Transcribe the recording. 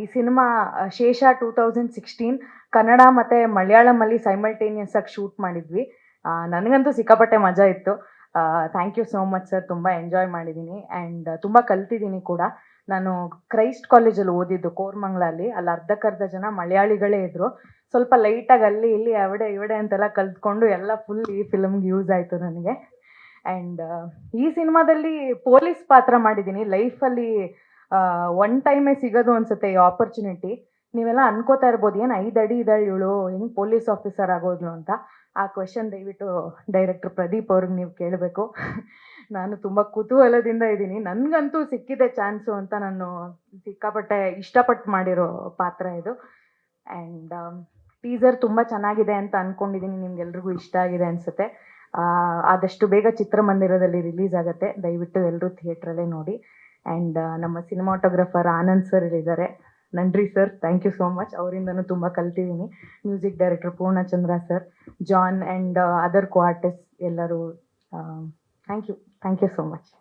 ಈ ಸಿನಿಮಾ ಶೇಷ two thousand sixteen Kannada ಮತ್ತು ಮಲಯಾಳಮಲ್ಲಿ ಸೈಮಲ್ಟೇನಿಯಸ್ ಆಗಿ ಶೂಟ್ ಮಾಡಿದ್ವಿ. ನನಗಂತೂ ಸಿಕ್ಕಾಪಟ್ಟೆ ಮಜಾ ಇತ್ತು. Thank you so much sir ತುಂಬ ಎಂಜಾಯ್ ಮಾಡಿದ್ದೀನಿ ಆ್ಯಂಡ್ ತುಂಬ ಕಲ್ತಿದ್ದೀನಿ ಕೂಡ. ನಾನು ಕ್ರೈಸ್ಟ್ ಕಾಲೇಜಲ್ಲಿ ಓದಿದ್ದು ಕೋರ್ಮಂಗ್ಲಲ್ಲಿ. ಅಲ್ಲಿ ಅರ್ಧಕ್ಕರ್ಧ ಜನ ಮಲಯಾಳಿಗಳೇ ಇದ್ದರು ಸ್ವಲ್ಪ ಲೈಟಾಗಿ ಅಲ್ಲಿ ಇಲ್ಲಿ ಅವಡೆ ಇವಡೆ ಅಂತೆಲ್ಲ ಕಲ್ತ್ಕೊಂಡು ಎಲ್ಲ ಫುಲ್ ಈ ಫಿಲಮ್ಗೆ ಯೂಸ್ ಆಯಿತು ನನಗೆ. ಆ್ಯಂಡ್ ಈ ಸಿನಿಮಾದಲ್ಲಿ ಪೊಲೀಸ್ ಪಾತ್ರ ಮಾಡಿದ್ದೀನಿ ಲೈಫಲ್ಲಿ ಒನ್ ಟೈಮೇ ಸಿಗೋದು ಅನ್ಸುತ್ತೆ ಈ ಆಪರ್ಚುನಿಟಿ ನೀವೆಲ್ಲ ಅನ್ಕೋತಾ ಇರ್ಬೋದು, ಏನು ಐದು ಅಡಿ ಇದ್ದಾಳೆ ಇವಳು? ಹೆಂಗೆ ಪೊಲೀಸ್ ಆಫೀಸರ್ ಆಗೋದ್ಲು ಅಂತ? ಆ ಕ್ವೆಶನ್ ದಯವಿಟ್ಟು ಡೈರೆಕ್ಟರ್ ಪ್ರದೀಪ್ ಅವ್ರಿಗೆ ನೀವು ಕೇಳಬೇಕು. ನಾನು ತುಂಬ ಕುತೂಹಲದಿಂದ ಇದ್ದೀನಿ. ನನಗಂತೂ ಸಿಕ್ಕಿದೆ ಚಾನ್ಸು ಅಂತ ನಾನು ಸಿಕ್ಕಾಪಟ್ಟೆ ಇಷ್ಟಪಟ್ಟು ಮಾಡಿರೋ ಪಾತ್ರ ಇದು. ಆ್ಯಂಡ್ ಟೀಸರ್ ತುಂಬ ಚೆನ್ನಾಗಿದೆ ಅಂತ ಅಂದ್ಕೊಂಡಿದ್ದೀನಿ ನಿಮ್ಗೆಲ್ರಿಗೂ ಇಷ್ಟ ಆಗಿದೆ ಅನಿಸುತ್ತೆ. ಆದಷ್ಟು ಬೇಗ ಚಿತ್ರಮಂದಿರದಲ್ಲಿ ರಿಲೀಸ್ ಆಗುತ್ತೆ. ದಯವಿಟ್ಟು ಎಲ್ಲರೂ ಥಿಯೇಟ್ರಲ್ಲೇ ನೋಡಿ. ಆ್ಯಂಡ್ ನಮ್ಮ ಸಿನಿಮಾಟೋಗ್ರಫರ್ ಆನಂದ್ ಸರ್ ಇದ್ದಾರೆ ನನ್ರಿ sir thank you so much ಅವರಿಂದನೂ ತುಂಬ ಕಲ್ತಿದ್ದೀನಿ. Music director Poornachandra sir John and other co artist ಎಲ್ಲರೂ thank you thank you so much